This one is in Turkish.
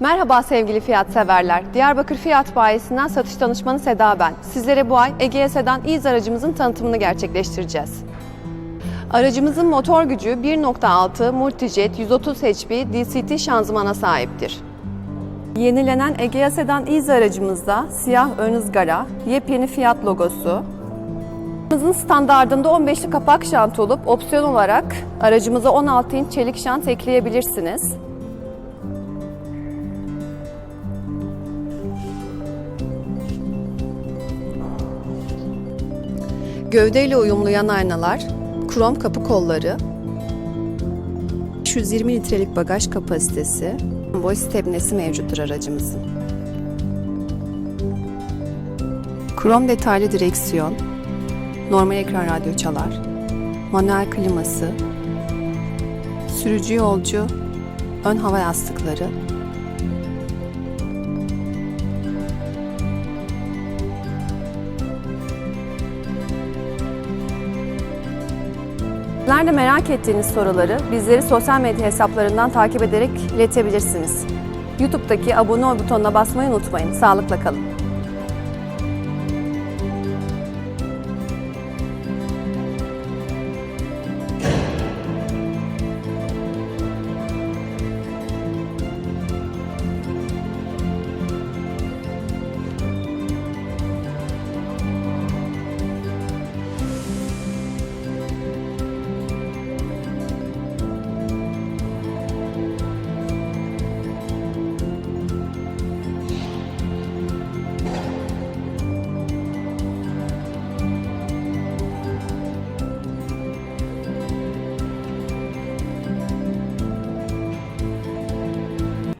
Merhaba sevgili fiyat severler. Diyarbakır Fiyat Bayisi'nden satış danışmanı Seda ben. Sizlere bu ay Egea Sedan İz aracımızın tanıtımını gerçekleştireceğiz. Aracımızın motor gücü 1.6 Multijet 130 HP DCT şanzımana sahiptir. Yenilenen Egea Sedan İz aracımızda siyah ön ızgara, yepyeni fiyat logosu, Aracımızın standardında 15'li kapak şant olup opsiyon olarak aracımıza 16 inç çelik şant ekleyebilirsiniz. Gövdeyle uyumlu yan aynalar, krom kapı kolları, 520 litrelik bagaj kapasitesi, boy stepnesi mevcuttur aracımızın. Krom detaylı direksiyon, normal ekran radyo çalar, manuel kliması, sürücü yolcu, ön hava yastıkları, Sizler de merak ettiğiniz soruları bizleri sosyal medya hesaplarından takip ederek iletebilirsiniz. YouTube'daki abone ol butonuna basmayı unutmayın. Sağlıkla kalın.